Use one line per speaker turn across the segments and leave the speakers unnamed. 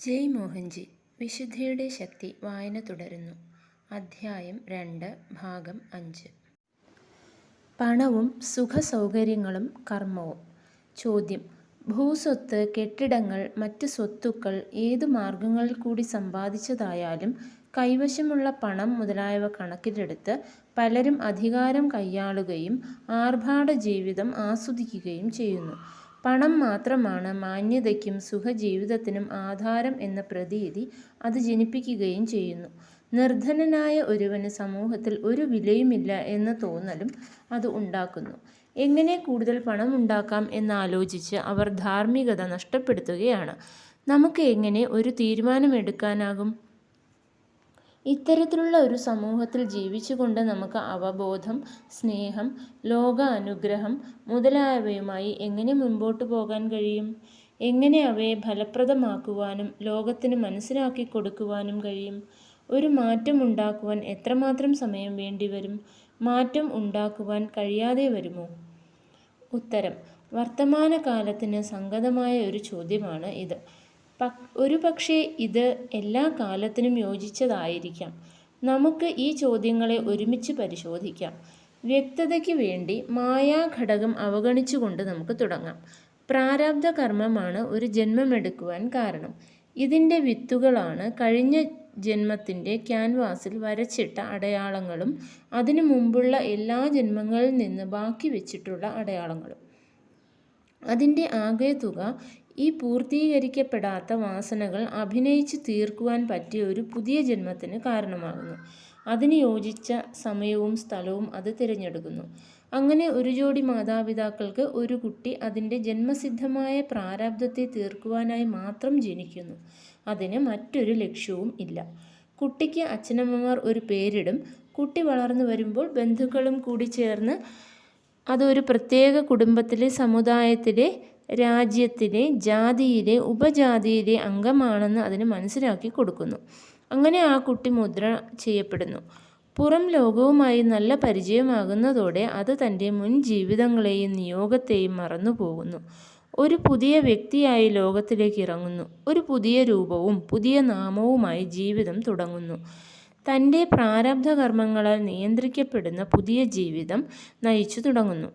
ജയ് മോഹൻജി വിശുദ്ധിയുടെ ശക്തി വായന തുടരുന്നു. അധ്യായം രണ്ട് ഭാഗം അഞ്ച്. പണവും സുഖസൗകര്യങ്ങളും കർമ്മവും. ചോദ്യം ഭൂസ്വത്ത് കെട്ടിടങ്ങൾ മറ്റ് സ്വത്തുക്കൾ ഏതു മാർഗങ്ങളിൽ കൂടി സമ്പാദിച്ചതായാലും കൈവശമുള്ള പണം മുതലായവ കണക്കിലെടുത്ത് പലരും അധികാരം കൈയാളുകയും ആർഭാട ജീവിതം ആസ്വദിക്കുകയും ചെയ്യുന്നു. പണം മാത്രമാണ് മാന്യതയ്ക്കും സുഖജീവിതത്തിനും ആധാരം എന്ന പ്രതീതി അത് ജനിപ്പിക്കുകയും ചെയ്യുന്നു. നിർധനനായ ഒരുവന് സമൂഹത്തിൽ ഒരു വിലയുമില്ല എന്ന് തോന്നലും അത് ഉണ്ടാക്കുന്നു. എങ്ങനെ കൂടുതൽ പണം ഉണ്ടാക്കാം എന്നാലോചിച്ച് അവർ ധാർമ്മികത നഷ്ടപ്പെടുത്തുകയാണ്. നമുക്ക് എങ്ങനെ ഒരു തീരുമാനമെടുക്കാനാകും? ഇത്തരത്തിലുള്ള ഒരു സമൂഹത്തിൽ ജീവിച്ചുകൊണ്ട് നമുക്ക് അവബോധം, സ്നേഹം, ലോകാനുഗ്രഹം മുതലായവയുമായി എങ്ങനെ മുൻപോട്ട് പോകാൻ കഴിയും? എങ്ങനെ അവയെ ഫലപ്രദമാക്കുവാനും ലോകത്തിന് മനസ്സിലാക്കി കൊടുക്കുവാനും കഴിയും? ഒരു മാറ്റം ഉണ്ടാക്കുവാൻ എത്രമാത്രം സമയം വേണ്ടിവരും? മാറ്റം ഉണ്ടാക്കുവാൻ കഴിയാതെ വരുമോ? ഉത്തരം: വർത്തമാനകാലത്തിന് സംഗതമായ ഒരു ചോദ്യമാണ് ഇത്. ഒരുപക്ഷേ ഇത് എല്ലാ കാലത്തിനും യോജിച്ചതായിരിക്കാം. നമുക്ക് ഈ ചോദ്യങ്ങളെ ഒരുമിച്ച് പരിശോധിക്കാം. വ്യക്തതയ്ക്ക് വേണ്ടി മായാഘടകം അവഗണിച്ചുകൊണ്ട് നമുക്ക് തുടങ്ങാം. പ്രാരബ്ധകർമ്മമാണ് ഒരു ജന്മമെടുക്കുവാൻ കാരണം. ഇതിന്റെ വിത്തുകളാണ് കഴിഞ്ഞ ജന്മത്തിന്റെ ക്യാൻവാസിൽ വരച്ചിട്ട അടയാളങ്ങളും അതിനു മുമ്പുള്ള എല്ലാ ജന്മങ്ങളിൽ നിന്ന് ബാക്കി വെച്ചിട്ടുള്ള അടയാളങ്ങളും. അതിന്റെ ആകെ ആകെത്തുക ഈ പൂർത്തീകരിക്കപ്പെടാത്ത വാസനകൾ അഭിനയിച്ച് തീർക്കുവാൻ പറ്റിയ ഒരു പുതിയ ജന്മത്തിന് കാരണമാകുന്നു. അതിന് യോജിച്ച സമയവും സ്ഥലവും അത് തിരഞ്ഞെടുക്കുന്നു. അങ്ങനെ ഒരു ജോഡി മാതാപിതാക്കൾക്ക് ഒരു കുട്ടി അതിന്റെ ജന്മസിദ്ധമായ പ്രാരാബ്ദത്തെ തീർക്കുവാനായി മാത്രം ജനിക്കുന്നു. അതിന് മറ്റൊരു ലക്ഷ്യവും ഇല്ല. കുട്ടിക്ക് അച്ഛനമ്മമാർ ഒരു പേരിടും. കുട്ടി വളർന്നു വരുമ്പോൾ ബന്ധുക്കളും കൂടി ചേർന്ന് അതൊരു പ്രത്യേക കുടുംബത്തിലെ, സമുദായത്തിലെ, രാജ്യത്തിലെ, ജാതിയിലെ, ഉപജാതിയിലെ അംഗമാണെന്ന് അതിന് മനസ്സിലാക്കി കൊടുക്കുന്നു അങ്ങനെ ആ കുട്ടി മുദ്ര ചെയ്യപ്പെടുന്നു. പുറം ലോകവുമായി നല്ല പരിചയമാകുന്നതോടെ അത് തന്റെ മുൻ ജീവിതങ്ങളെയും നിയോഗത്തെയും മറന്നുപോകുന്നു. ഒരു പുതിയ വ്യക്തിയായി ലോകത്തിലേക്ക് ഇറങ്ങുന്നു. ഒരു പുതിയ രൂപവും പുതിയ നാമവുമായി ജീവിതം തുടങ്ങുന്നു. തന്റെ പ്രാരബ്ധകർമ്മങ്ങളാൽ നിയന്ത്രിക്കപ്പെടുന്ന പുതിയ ജീവിതം നയിച്ചു തുടങ്ങുന്നു.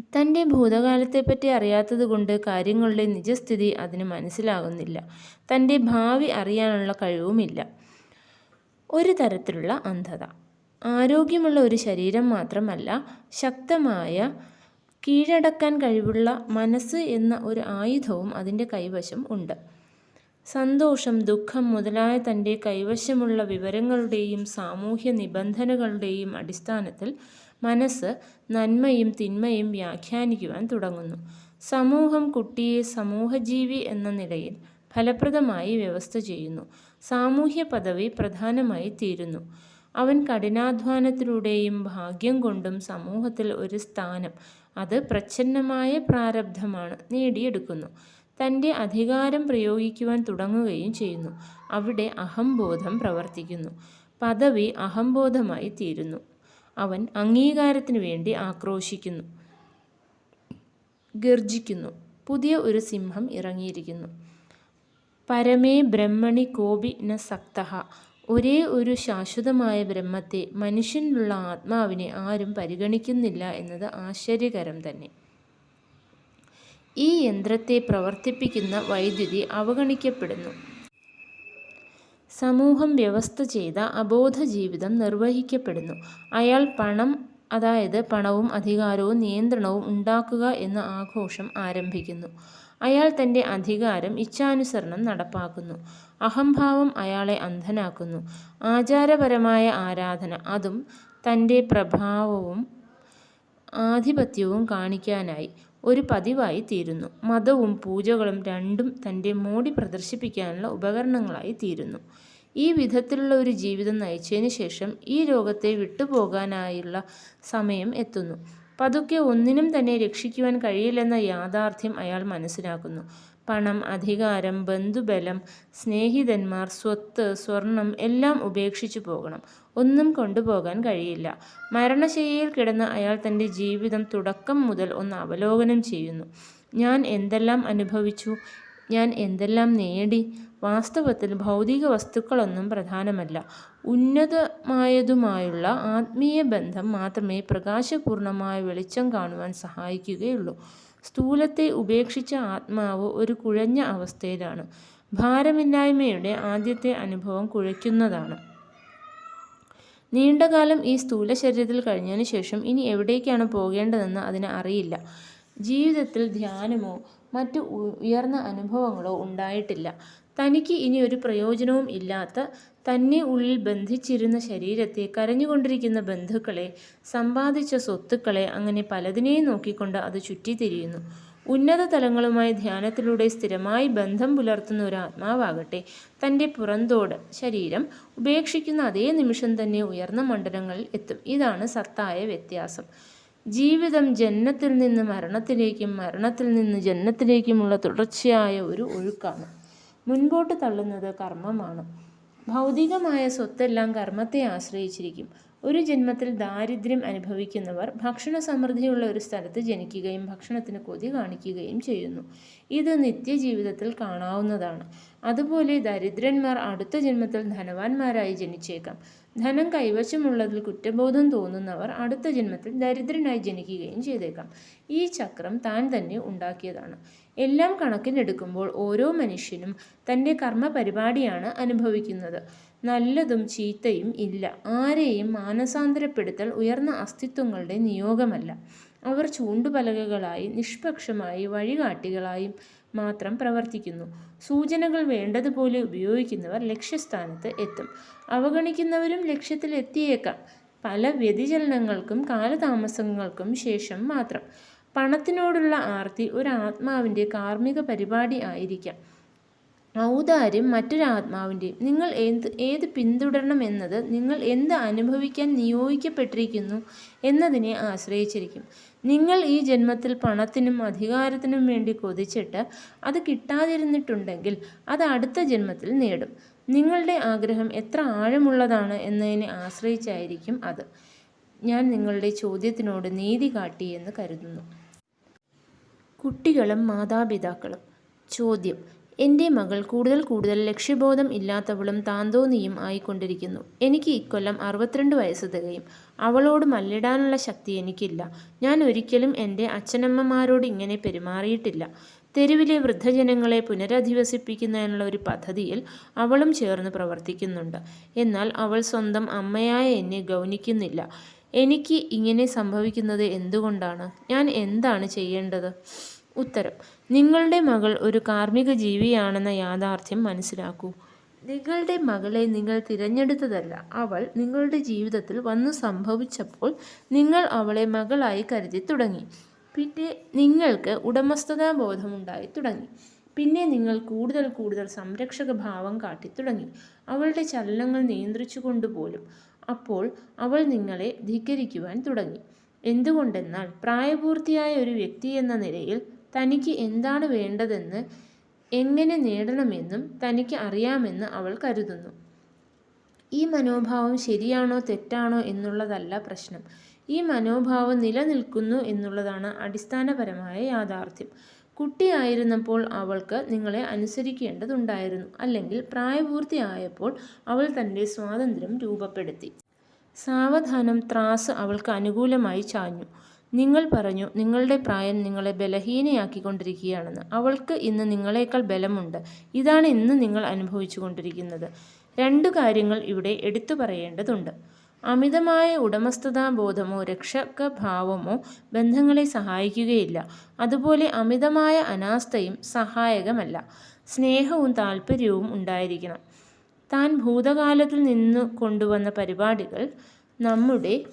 തന്റെ ഭൂതകാലത്തെപ്പറ്റി അറിയാത്തതുകൊണ്ട് കാര്യങ്ങളുടെ നിജസ്ഥിതി അതിന് മനസ്സിലാകുന്നില്ല. തന്റെ ഭാവി അറിയാനുള്ള കഴിവുമില്ല. ഒരു തരത്തിലുള്ള അന്ധത. ആരോഗ്യമുള്ള ഒരു ശരീരം മാത്രമല്ല, ശക്തമായ, കീഴടക്കാൻ കഴിവുള്ള മനസ്സ് എന്ന ഒരു ആയുധവും അതിന്റെ കൈവശം ഉണ്ട്. സന്തോഷം, ദുഃഖം മുതലായ തന്റെ കൈവശമുള്ള വിവരങ്ങളുടെയും സാമൂഹ്യ നിബന്ധനകളുടെയും അടിസ്ഥാനത്തിൽ മനസ്സ് നന്മയും തിന്മയും വ്യാഖ്യാനിക്കുവാൻ തുടങ്ങുന്നു. സമൂഹം കുട്ടിയെ സമൂഹജീവി എന്ന നിലയിൽ ഫലപ്രദമായി വ്യവസ്ഥ ചെയ്യുന്നു. സാമൂഹ്യ പദവി പ്രധാനമായി തീരുന്നു അവൻ കഠിനാധ്വാനത്തിലൂടെയും ഭാഗ്യം കൊണ്ടും സമൂഹത്തിൽ ഒരു സ്ഥാനം, അത് പ്രച്ഛന്നമായ പ്രാരബ്ധമാണ്, നേടിയെടുക്കുന്നു. തന്റെ അധികാരം പ്രയോഗിക്കുവാൻ തുടങ്ങുകയും ചെയ്യുന്നു. അവിടെ അഹംബോധം പ്രവർത്തിക്കുന്നു. പദവി അഹംബോധമായിത്തീരുന്നു. അവൻ അംഗീകാരത്തിനു വേണ്ടി ആക്രോശിക്കുന്നു, ഗർജിക്കുന്നു. പുതിയ ഒരു സിംഹം ഇറങ്ങിയിരിക്കുന്നു. പരമേ ബ്രഹ്മണി കോപി ന സക്തഃ ഒരേ ഒരു ശാശ്വതമായ ബ്രഹ്മത്തെ, മനുഷ്യനുള്ള ആത്മാവിനെ ആരും പരിഗണിക്കുന്നില്ല എന്നത് ആശ്ചര്യകരം തന്നെ. ഈ യന്ത്രത്തെ പ്രവർത്തിപ്പിക്കുന്ന വൈദ്യുതി അവഗണിക്കപ്പെടുന്നു. സമൂഹം വ്യവസ്ഥ ചെയ്ത അബോധ ജീവിതം നിർവഹിക്കപ്പെടുന്നു. അയാൾ പണം അതായത് പണവും അധികാരവും നിയന്ത്രണവും ഉണ്ടാക്കുക എന്ന ആഘോഷം ആരംഭിക്കുന്നു. അയാൾ തന്റെ അധികാരം ഇച്ഛാനുസരണം നടപ്പാക്കുന്നു. അഹംഭാവം അയാളെ അന്ധനാക്കുന്നു. ആചാരപരമായ ആരാധന, അതും തന്റെ പ്രഭാവവും ആധിപത്യവും കാണിക്കാനായി, ഒരു പതിവായി തീരുന്നു മതവും പൂജകളും രണ്ടും തന്റെ മോടി പ്രദർശിപ്പിക്കാനുള്ള ഉപകരണങ്ങളായിത്തീരുന്നു. ഈ വിധത്തിലുള്ള ഒരു ജീവിതം നയിച്ചതിന് ശേഷം ഈ രോഗത്തെ വിട്ടുപോകാനായുള്ള സമയം എത്തുന്നു. പതുക്കെ ഒന്നിനും തന്നെ രക്ഷിക്കുവാൻ കഴിയില്ലെന്ന യാഥാർത്ഥ്യം അയാൾ മനസ്സിലാക്കുന്നു. പണം, അധികാരം, ബന്ധുബലം, സ്നേഹിതന്മാർ, സ്വത്ത്, സ്വർണം എല്ലാം ഉപേക്ഷിച്ചു പോകണം. ഒന്നും കൊണ്ടുപോകാൻ കഴിയില്ല. മരണശയ്യയിൽ കിടന്ന അയാൾ തന്റെ ജീവിതം തുടക്കം മുതൽ ഒന്ന് അവലോകനം ചെയ്യുന്നു. ഞാൻ എന്തെല്ലാം അനുഭവിച്ചു? ഞാൻ എന്തെല്ലാം നേടി? വാസ്തവത്തിൽ ഭൗതിക വസ്തുക്കളൊന്നും പ്രധാനമല്ല. ഉന്നതമായതുമായുള്ള ആത്മീയ ബന്ധം മാത്രമേ പ്രകാശപൂർണമായ വെളിച്ചം കാണുവാൻ സഹായിക്കുകയുള്ളൂ. സ്ഥൂലത്തെ ഉപേക്ഷിച്ച ആത്മാവ് ഒരു കുഴഞ്ഞ അവസ്ഥയിലാണ്. ഭാരമില്ലായ്മയുടെ ആദ്യത്തെ അനുഭവം കുഴയ്ക്കുന്നതാണ്. നീണ്ടകാലം ഈ സ്ഥൂല ശരീരത്തിൽ കഴിഞ്ഞതിന് ശേഷം ഇനി എവിടേക്കാണ് പോകേണ്ടതെന്ന് അതിന് അറിയില്ല. ജീവിതത്തിൽ ധ്യാനമോ മറ്റ് ഉയർന്ന അനുഭവങ്ങളോ ഉണ്ടായിട്ടില്ല. തനിക്ക് ഇനി ഒരു പ്രയോജനവും ഇല്ലാത്ത തന്നെ ഉള്ളിൽ ബന്ധിച്ചിരുന്ന ശരീരത്തെ കരഞ്ഞുകൊണ്ടിരിക്കുന്ന ബന്ധുക്കളെ സമ്പാദിച്ച സ്വത്തുക്കളെ അങ്ങനെ പലതിനെയും നോക്കിക്കൊണ്ട് അത് ചുറ്റിത്തിരിയുന്നു. ഉന്നത തലങ്ങളുമായി ധ്യാനത്തിലൂടെ സ്ഥിരമായി ബന്ധം പുലർത്തുന്ന ഒരു ആത്മാവാകട്ടെ തന്റെ പുറന്തോട് ശരീരം ഉപേക്ഷിക്കുന്ന അതേ നിമിഷം തന്നെ ഉയർന്ന മണ്ഡലങ്ങളിൽ എത്തും. ഇതാണ് സത്തായ വ്യത്യാസം. ജീവിതം ജന്മത്തിൽ നിന്ന് മരണത്തിലേക്കും മരണത്തിൽ നിന്ന് ജന്മത്തിലേക്കുമുള്ള തുടർച്ചയായ ഒരു ഒഴുക്കാണ്. മുൻപോട്ട് തള്ളുന്നത് കർമ്മമാണ്. ഭൗതികമായ സ്വത്തെല്ലാം കർമ്മത്തെ ആശ്രയിച്ചിരിക്കും. ഒരു ജന്മത്തിൽ ദാരിദ്ര്യം അനുഭവിക്കുന്നവർ ഭക്ഷണ സമൃദ്ധിയുള്ള ഒരു സ്ഥലത്ത് ജനിക്കുകയും ഭക്ഷണത്തിന് കൊതി കാണിക്കുകയും ചെയ്യുന്നു. ഇത് നിത്യജീവിതത്തിൽ കാണാവുന്നതാണ്. അതുപോലെ ദരിദ്രന്മാർ അടുത്ത ജന്മത്തിൽ ധനവാന്മാരായി ജനിച്ചേക്കാം. ധനം കൈവശമുള്ളതിൽ കുറ്റബോധം തോന്നുന്നവർ അടുത്ത ജന്മത്തിൽ ദരിദ്രനായി ജനിക്കുകയും ചെയ്തേക്കാം. ഈ ചക്രം താൻ തന്നെ ഉണ്ടാക്കിയതാണ്. എല്ലാം കണക്കിലെടുക്കുമ്പോൾ ഓരോ മനുഷ്യനും തന്റെ കർമ്മ പരിപാടിയാണ് അനുഭവിക്കുന്നത്. നല്ലതും ചീത്തയും ഇല്ല. ആരെയും മാനസാന്തരപ്പെടുത്തൽ ഉയർന്ന അസ്തിത്വങ്ങളുടെ നിയോഗമല്ല. അവർ ചൂണ്ടുപലകകളായി നിഷ്പക്ഷമായി വഴികാട്ടികളായും മാത്രം പ്രവർത്തിക്കുന്നു. സൂചനകൾ വേണ്ടതുപോലെ ഉപയോഗിക്കുന്നവർ ലക്ഷ്യസ്ഥാനത്ത് എത്തും. അവഗണിക്കുന്നവരും ലക്ഷ്യത്തിൽ എത്തിയേക്കാം പല വ്യതിചലനങ്ങൾക്കും കാലതാമസങ്ങൾക്കും ശേഷം മാത്രം. പണത്തിനോടുള്ള ആർത്തി ഒരു ആത്മാവിന്റെ കാർമ്മിക പരിപാടി ആയിരിക്കാം. ഔദാര്യം മറ്റൊരാത്മാവിന്റെയും നിങ്ങൾ എന്ത് ഏത് പിന്തുടരണം എന്നത് നിങ്ങൾ എന്ത് അനുഭവിക്കാൻ നിയോഗിക്കപ്പെട്ടിരിക്കുന്നു എന്നതിനെ ആശ്രയിച്ചിരിക്കും. നിങ്ങൾ ഈ ജന്മത്തിൽ പണത്തിനും അധികാരത്തിനും വേണ്ടി കൊതിച്ചിട്ട് അത് കിട്ടാതിരുന്നിട്ടുണ്ടെങ്കിൽ അത് അടുത്ത ജന്മത്തിൽ നേടും. നിങ്ങളുടെ ആഗ്രഹം എത്ര ആഴമുള്ളതാണ് എന്നതിനെ ആശ്രയിച്ചായിരിക്കും അത്. ഞാൻ നിങ്ങളുടെ ചോദ്യത്തിനോട് നീതി കാട്ടി എന്ന് കരുതുന്നു. കുട്ടികളും മാതാപിതാക്കളും ചോദ്യം. എന്റെ മകൾ കൂടുതൽ കൂടുതൽ ലക്ഷ്യബോധം ഇല്ലാത്തവളും താന്തോന്നിയും ആയിക്കൊണ്ടിരിക്കുന്നു. എനിക്ക് ഇക്കൊല്ലം അറുപത്തിരണ്ട് വയസ്സ് തികയും അവളോട് മല്ലിടാനുള്ള ശക്തി എനിക്കില്ല. ഞാൻ ഒരിക്കലും എന്റെ അച്ഛനമ്മമാരോട് ഇങ്ങനെ പെരുമാറിയിട്ടില്ല. തെരുവിലെ വൃദ്ധജനങ്ങളെ പുനരധിവസിപ്പിക്കുന്നതിനുള്ള ഒരു പദ്ധതിയിൽ അവളും ചേർന്ന് പ്രവർത്തിക്കുന്നുണ്ട്. എന്നാൽ അവൾ സ്വന്തം അമ്മയായ എന്നെ ഗൗനിക്കുന്നില്ല. എനിക്ക് ഇങ്ങനെ സംഭവിക്കുന്നത് എന്തുകൊണ്ടാണ്? ഞാൻ എന്താണ് ചെയ്യേണ്ടത്? ഉത്തരം. നിങ്ങളുടെ മകൾ ഒരു കാർമ്മിക ജീവിയാണെന്ന യാഥാർത്ഥ്യം മനസ്സിലാക്കൂ. നിങ്ങളുടെ മകളെ നിങ്ങൾ തിരഞ്ഞെടുത്തതല്ല. അവൾ നിങ്ങളുടെ ജീവിതത്തിൽ വന്നു സംഭവിച്ചപ്പോൾ നിങ്ങൾ അവളെ മകളായി കരുതി തുടങ്ങി. പിന്നെ നിങ്ങൾക്ക് ഉടമസ്ഥതാ ബോധമുണ്ടായി തുടങ്ങി. പിന്നെ നിങ്ങൾ കൂടുതൽ കൂടുതൽ സംരക്ഷക ഭാവം കാട്ടി തുടങ്ങി. അവളുടെ ചലനങ്ങൾ നിയന്ത്രിച്ചു കൊണ്ടുപോലും അപ്പോൾ അവൾ നിങ്ങളെ ധിക്കരിക്കുവാൻ തുടങ്ങി. എന്തുകൊണ്ടെന്നാൽ പ്രായപൂർത്തിയായ ഒരു വ്യക്തി എന്ന നിലയിൽ തനിക്ക് എന്താണ് വേണ്ടതെന്ന് എങ്ങനെ നേടണമെന്നും തനിക്ക് അറിയാമെന്ന് അവൾ കരുതുന്നു. ഈ മനോഭാവം ശരിയാണോ തെറ്റാണോ എന്നുള്ളതല്ല പ്രശ്നം. ഈ മനോഭാവം നിലനിൽക്കുന്നു എന്നുള്ളതാണ് അടിസ്ഥാനപരമായ യാഥാർത്ഥ്യം. കുട്ടിയായിരുന്നപ്പോൾ അവൾക്ക് നിങ്ങളെ അനുസരിക്കേണ്ടതുണ്ടായിരുന്നു. അല്ലെങ്കിൽ പ്രായപൂർത്തിയായപ്പോൾ അവൾ തന്റെ സ്വാതന്ത്ര്യം രൂപപ്പെടുത്തി. സാവധാനം ത്രാസ് അവൾക്ക് അനുകൂലമായി ചാഞ്ഞു. നിങ്ങൾ പറഞ്ഞു നിങ്ങളുടെ പ്രായം നിങ്ങളെ ബലഹീനയാക്കിക്കൊണ്ടിരിക്കുകയാണെന്ന്. അവൾക്ക് ഇന്ന് നിങ്ങളെക്കാൾ ബലമുണ്ട്. ഇതാണ് ഇന്ന് നിങ്ങൾ അനുഭവിച്ചു കൊണ്ടിരിക്കുന്നത് രണ്ട് കാര്യങ്ങൾ ഇവിടെ എടുത്തു പറയേണ്ടതുണ്ട്. അമിതമായ ഉടമസ്ഥതാബോധമോ രക്ഷകഭാവമോ ബന്ധങ്ങളെ സഹായിക്കുകയില്ല. അതുപോലെ അമിതമായ അനാസ്ഥയും സഹായകമല്ല. സ്നേഹവും താല്പര്യവും ഉണ്ടായിരിക്കണം. താൻ ഭൂതകാലത്തിൽ നിന്ന് കൊണ്ടുവന്ന പരിപാടികൾ നമ്മുടെ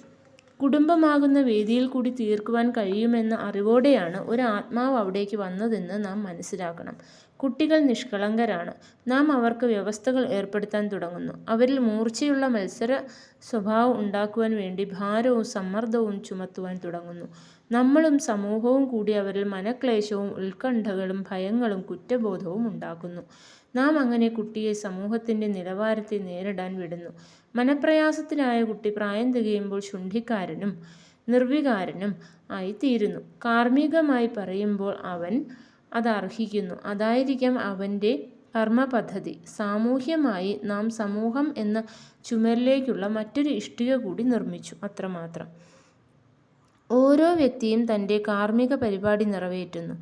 കുടുംബമാകുന്ന വേദിയിൽ കൂടി തീർക്കുവാൻ കഴിയുമെന്ന അറിവോടെയാണ് ഒരു ആത്മാവ് അവിടേക്ക് വന്നതെന്ന് നാം മനസ്സിലാക്കണം. കുട്ടികൾ നിഷ്കളങ്കരാണ്. നാം അവർക്ക് വ്യവസ്ഥകൾ ഏർപ്പെടുത്താൻ തുടങ്ങുന്നു. അവരിൽ മൂർച്ചയുള്ള മത്സര സ്വഭാവം ഉണ്ടാക്കുവാൻ വേണ്ടി ഭാരവും സമ്മർദ്ദവും ചുമത്തുവാൻ തുടങ്ങുന്നു. നമ്മളും സമൂഹവും കൂടി അവരിൽ മനക്ലേശവും ഉത്കണ്ഠകളും ഭയങ്ങളും കുറ്റബോധവും ഉണ്ടാക്കുന്നു. നാം അങ്ങനെ കുട്ടിയെ സമൂഹത്തിന്റെ നിലവാരത്തെ നേരിടാൻ വിടുന്നു. മനപ്രയാസത്തിലായ കുട്ടി പ്രായം തികയുമ്പോൾ ശുണ്ഠിക്കാരനും നിർവികാരനും ആയിത്തീരുന്നു. കാർമ്മികമായി പറയുമ്പോൾ അവൻ അത് അർഹിക്കുന്നു അതായിരിക്കാം അവന്റെ കർമ്മപദ്ധതി. സാമൂഹ്യമായി നാം സമൂഹം എന്ന ചുമരിലേക്കുള്ള മറ്റൊരു ഇഷ്ടിക കൂടി നിർമ്മിച്ചു. അത്രമാത്രം. ഓരോ വ്യക്തിയും തന്റെ കാർമ്മിക പരിപാടി നിറവേറ്റുന്നു.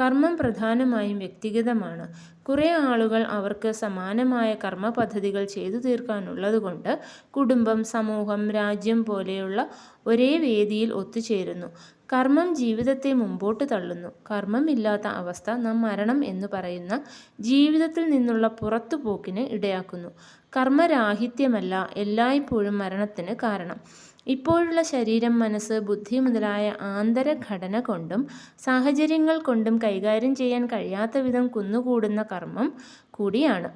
കർമ്മം പ്രധാനമായും വ്യക്തിഗതമാണ്. കുറേ ആളുകൾ അവർക്ക് സമാനമായ കർമ്മ പദ്ധതികൾ ചെയ്തു തീർക്കാനുള്ളതുകൊണ്ട് കുടുംബം സമൂഹം രാജ്യം പോലെയുള്ള ഒരേ വേദിയിൽ ഒത്തുചേരുന്നു. കർമ്മം ജീവിതത്തെ മുമ്പോട്ട് തള്ളുന്നു. കർമ്മമില്ലാത്ത അവസ്ഥ നാം മരണം എന്ന് പറയുന്ന ജീവിതത്തിൽ നിന്നുള്ള പുറത്തുപോക്കിന് ഇടയാക്കുന്നു. കർമ്മരാഹിത്യമല്ല എല്ലായ്പ്പോഴും മരണത്തിന് കാരണം. ഇപ്പോഴുള്ള ശരീരം മനസ്സ് ബുദ്ധി മുതലായ ആന്തരഘടന കൊണ്ടും സാഹചര്യങ്ങൾ കൊണ്ടും കൈകാര്യം ചെയ്യാൻ കഴിയാത്ത വിധം കുന്നുകൂടുന്ന കർമ്മം കൂടിയാണ്.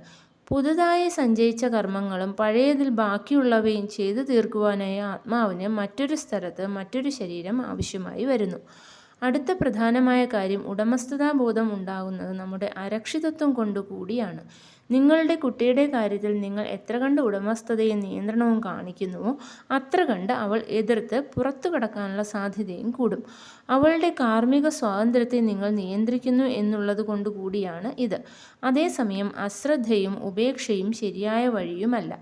പുതുതായി സഞ്ചയിച്ച കർമ്മങ്ങളും പഴയതിൽ ബാക്കിയുള്ളവയും ചെയ്തു തീർക്കുവാനായി ആത്മാവിന് മറ്റൊരു സ്ഥലത്ത് മറ്റൊരു ശരീരം ആവശ്യമായി വരുന്നു. അടുത്ത പ്രധാനമായ കാര്യം ഉടമസ്ഥതാബോധം ഉണ്ടാകുന്നത് നമ്മുടെ അരക്ഷിതത്വം കൊണ്ടുകൂടിയാണ്. നിങ്ങളുടെ കുട്ടിയുടെ കാര്യത്തിൽ നിങ്ങൾ എത്ര കണ്ട് ഉടമസ്ഥതയും നിയന്ത്രണവും കാണിക്കുന്നുവോ അത്ര കണ്ട് അവൾ എതിർത്ത് പുറത്തു കടക്കാനുള്ള സാധ്യതയും കൂടും. അവളുടെ കാർമ്മിക സ്വാതന്ത്ര്യത്തെ നിങ്ങൾ നിയന്ത്രിക്കുന്നു എന്നുള്ളത് കൊണ്ട് കൂടിയാണ് ഇത്. അതേസമയം അശ്രദ്ധയും ഉപേക്ഷയും ശരിയായ വഴിയുമല്ല.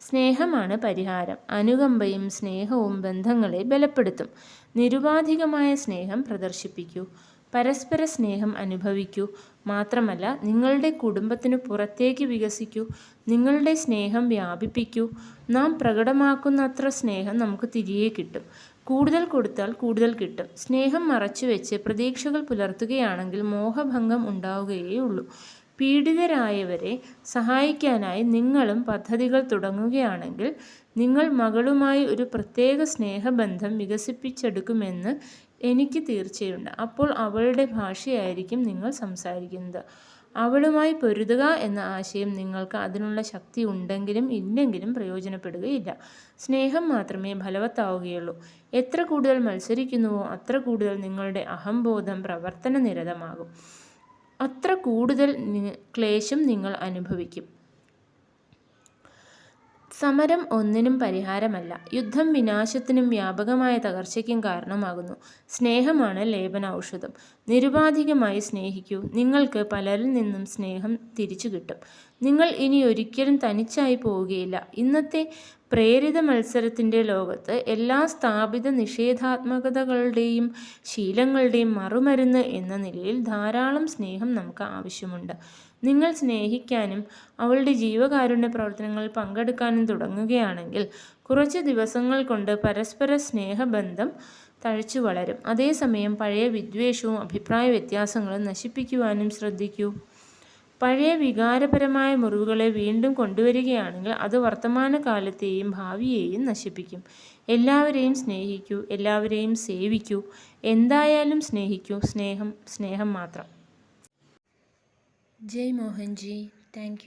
സ്നേഹമാണ് പരിഹാരം. അനുകമ്പയും സ്നേഹവും ബന്ധങ്ങളെ ബലപ്പെടുത്തും. നിരുപാധികമായ സ്നേഹം പ്രദർശിപ്പിക്കൂ. പരസ്പര സ്നേഹം അനുഭവിക്കൂ. മാത്രമല്ല നിങ്ങളുടെ കുടുംബത്തിന് പുറത്തേക്ക് വികസിക്കൂ. നിങ്ങളുടെ സ്നേഹം വ്യാപിപ്പിക്കൂ. നാം പ്രകടമാക്കുന്നത്ര സ്നേഹം നമുക്ക് തിരികെ കിട്ടും. കൂടുതൽ കൊടുത്താൽ കൂടുതൽ കിട്ടും. സ്നേഹം മറച്ചു വെച്ച് പ്രതീക്ഷകൾ പുലർത്തുകയാണെങ്കിൽ മോഹഭംഗം ഉണ്ടാവുകയേ ഉള്ളൂ. പീഡിതരായവരെ സഹായിക്കാനായി നിങ്ങളും പദ്ധതികൾ തുടങ്ങുകയാണെങ്കിൽ നിങ്ങൾ മകളുമായി ഒരു പ്രത്യേക സ്നേഹബന്ധം വികസിപ്പിച്ചെടുക്കുമെന്ന് എനിക്ക് തീർച്ചയുണ്ട്. അപ്പോൾ അവളുടെ ഭാഷയായിരിക്കും നിങ്ങൾ സംസാരിക്കുന്നത്. അവളുമായി പൊരുതുക എന്ന ആശയം നിങ്ങൾക്ക് അതിനുള്ള ശക്തി ഉണ്ടെങ്കിലും ഇല്ലെങ്കിലും പ്രയോജനപ്പെടുകയില്ല. സ്നേഹം മാത്രമേ ഫലവത്താവുകയുള്ളൂ. എത്ര കൂടുതൽ മത്സരിക്കുന്നുവോ അത്ര കൂടുതൽ നിങ്ങളുടെ അഹംബോധം പ്രവർത്തന നിരതമാകും അത്ര കൂടുതൽ ക്ലേശം നിങ്ങൾ അനുഭവിക്കും. സമരം ഒന്നിനും പരിഹാരമല്ല. യുദ്ധം വിനാശത്തിനും വ്യാപകമായ തകർച്ചയ്ക്കും കാരണമാകുന്നു. സ്നേഹമാണ് ലേപന ഔഷധം നിരുപാധികമായി സ്നേഹിക്കൂ. നിങ്ങൾക്ക് പലരിൽ നിന്നും സ്നേഹം തിരിച്ചു കിട്ടും നിങ്ങൾ ഇനി ഒരിക്കലും തനിച്ചായി പോവുകയില്ല. ഇന്നത്തെ പ്രേരിത മത്സരത്തിന്റെ ലോകത്ത് എല്ലാ സ്ഥാപിത നിഷേധാത്മകതകളുടെയും ശീലങ്ങളുടെയും മറുമരുന്ന് എന്ന നിലയിൽ ധാരാളം സ്നേഹം നമുക്ക് ആവശ്യമുണ്ട്. നിങ്ങൾ സ്നേഹിക്കാനും അവളുടെ ജീവകാരുണ്യ പ്രവർത്തനങ്ങളിൽ പങ്കെടുക്കാനും തുടങ്ങുകയാണെങ്കിൽ കുറച്ച് ദിവസങ്ങൾ കൊണ്ട് പരസ്പര സ്നേഹബന്ധം തഴച്ചു വളരും. അതേസമയം പഴയ വിദ്വേഷവും അഭിപ്രായ വ്യത്യാസങ്ങളും നശിപ്പിക്കുവാനും ശ്രദ്ധിക്കൂ. പഴയ വികാരപരമായ മുറിവുകളെ വീണ്ടും കൊണ്ടുവരികയാണെങ്കിൽ അത് വർത്തമാനകാലത്തെയും ഭാവിയെയും നശിപ്പിക്കും. എല്ലാവരെയും സ്നേഹിക്കൂ എല്ലാവരെയും സേവിക്കൂ. എന്തായാലും സ്നേഹിക്കൂ. സ്നേഹം സ്നേഹം മാത്രം. ജയ് മോഹൻജി. താങ്ക്